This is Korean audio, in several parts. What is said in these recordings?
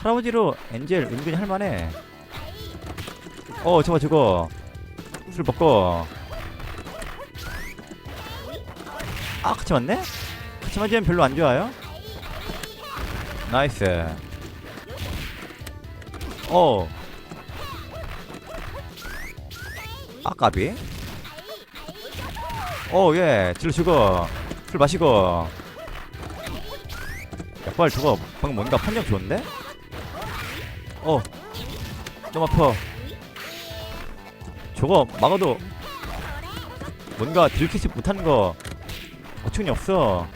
할아버지로 엔젤 은근히 할만해. 어 저거 저거. 술 먹고. 아 같이 맞네? 같이 맞으면 별로 안 좋아요? 나이스. 어. 아까비. 어예. 질러 죽어 술 마시고. 약발 저거 방금 뭔가 판정 좋은데? 어. 너무 아파. 저거 막아도 뭔가 딜캐치 못하는 거 어처구니 없어.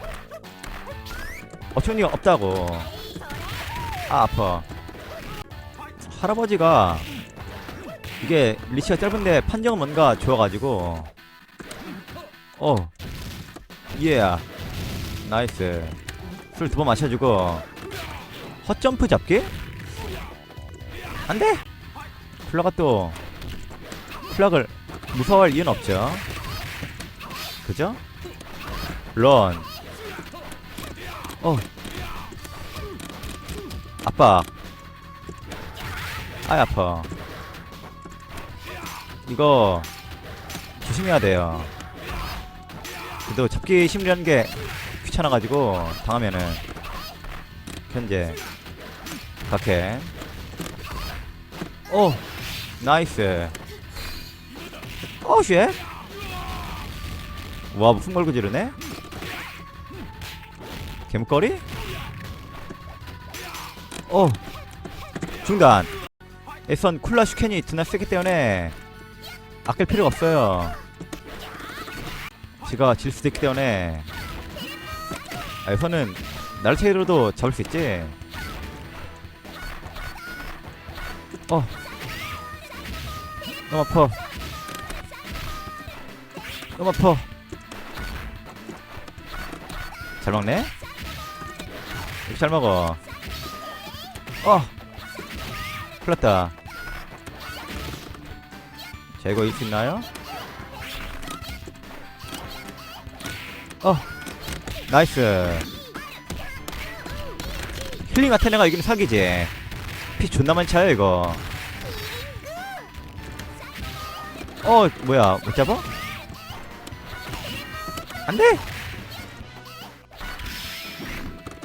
어처구니가 없다고. 아 아파. 할아버지가 이게 리치가 짧은데 판정은 뭔가 좋아가지고. 어. 예. 나이스. 술 두 번 마셔주고. 헛점프 잡기? 안돼! 플라가 또 플락을 무서워할 이유는 없죠. 그죠? 런. 어. 아빠. 아이 아파. 이거 조심해야 돼요. 그래도 잡기 심리하는 게 귀찮아가지고 당하면은 현재 각해 오 나이스. 어쉣 와 무슨 걸고 지르네? 개목걸이 어. 중단. 에선 쿨라 슈캔이 드나 세기 때문에 아낄 필요가 없어요. 제가 질 수도 있기 때문에. 아, 에선은 날체로도 잡을 수 있지? 어 너무 아파. 너무 아파. 잘 먹네? 이렇게 잘 먹어. 어. 큰일났다. 이길 수 있나요? 어. 나이스. 힐링 아테네가 이기면 사기지. 피 존나 많이 차요 이거 어 뭐야 못 잡아? 안돼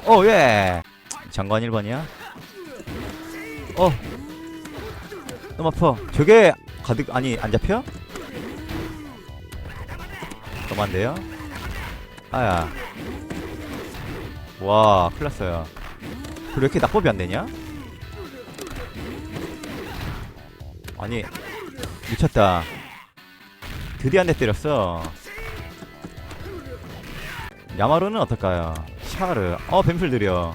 어 예 장관 1번이야 어 너무 아파 저게 가득 아니 안 잡혀? 너무 안 돼요? 아야 와 큰일났어요 그왜 이렇게 낙법이 안 되냐? 아니 미쳤다 드디어 한 대 때렸어. 야마루는 어떨까요? 샤르 어 뱀플 느려.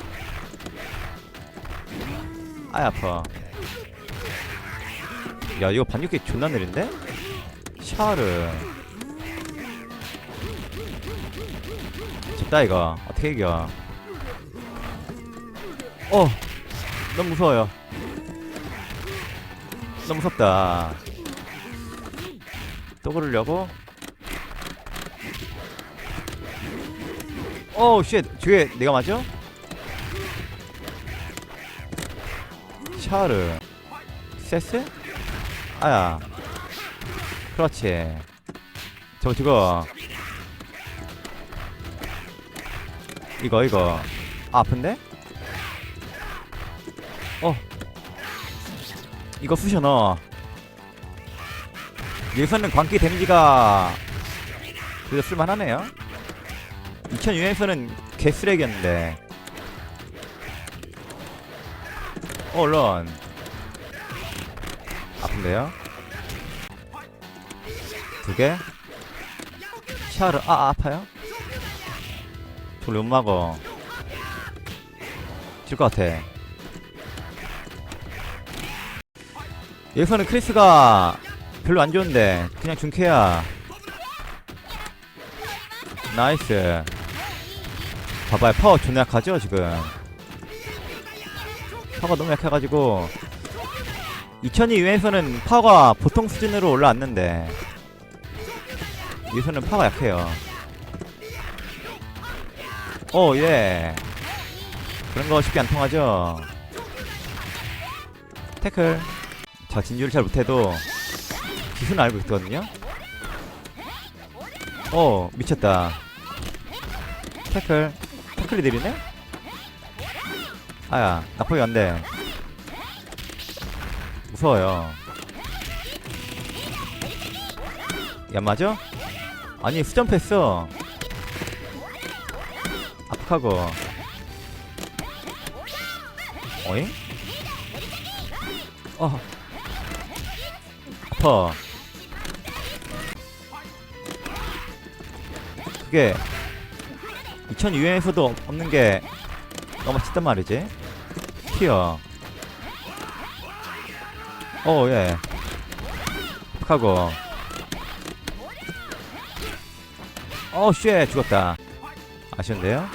아이 아파. 야 이거 반격기 존나 느린데? 샤르 졌다 이거. 어떻게 이겨? 어 너무 무서워요. 너무 무섭다 또 그러려고? 어우 쉣. 뒤에 내가 맞아? 샤르. 세스? 아야. 그렇지. 저거 저거. 이거 이거. 아, 아픈데? 어. 이거 쑤셔 넣어 여기서는 광기 데미지가 그래도 쓸만하네요. 2006년에서는 개쓰레기였는데. 어 얼른. 아픈데요? 두개? 샤르 아, 아 아파요? 저걸 못 막어. 질것 같아. 여기서는 크리스가 별로 안 좋은데. 그냥 중캐야. 나이스. 봐봐요. 파워 존나 약하죠 지금? 파워가 너무 약해가지고. 2002 이후에서는 파워가 보통 수준으로 올라왔는데. 여기서는 파워가 약해요. 오 예. 그런 거 쉽게 안 통하죠? 태클. 자 진주를 잘 못해도 기술은 알고 있거든요? 어 미쳤다. 태클 태클이 느리네? 아야 나쁘게 안돼 무서워요. 야 맞아? 아니 수점했어. 압박하고. 어잉? 어. 아파 그게 2000 유엔에서도 없는 게 너무 맛있단 말이지 튀어 어예 압박하고 어쉣 죽었다 아쉬운데요?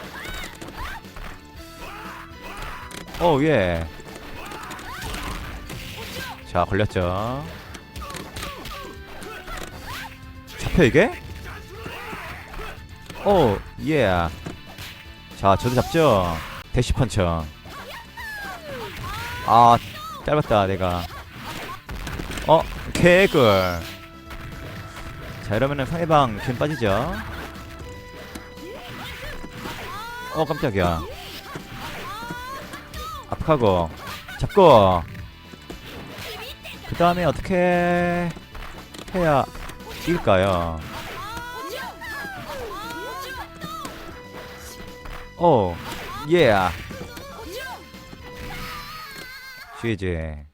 어, 예. 자, 걸렸죠. 잡혀, 이게? 오, 예. 자, 저도 잡죠. 대시 펀처. 아, 짧았다, 내가. 어, 개꿀. 자, 이러면은 상대방 균 빠지죠. 어, 깜짝이야. 압하고 잡고 그 다음에 어떻게 해야 이길까요? 오, 예. GG.